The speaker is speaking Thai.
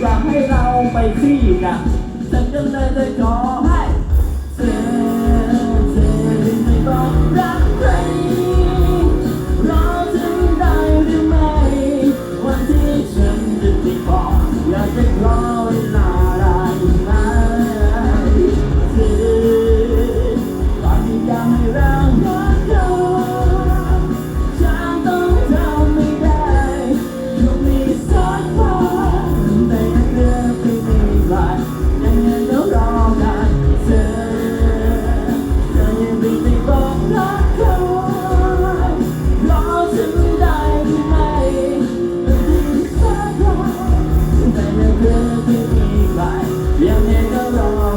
อยากให้เราไปคลี่กันแต่ก็เลยได้ขอให้เธอ alone.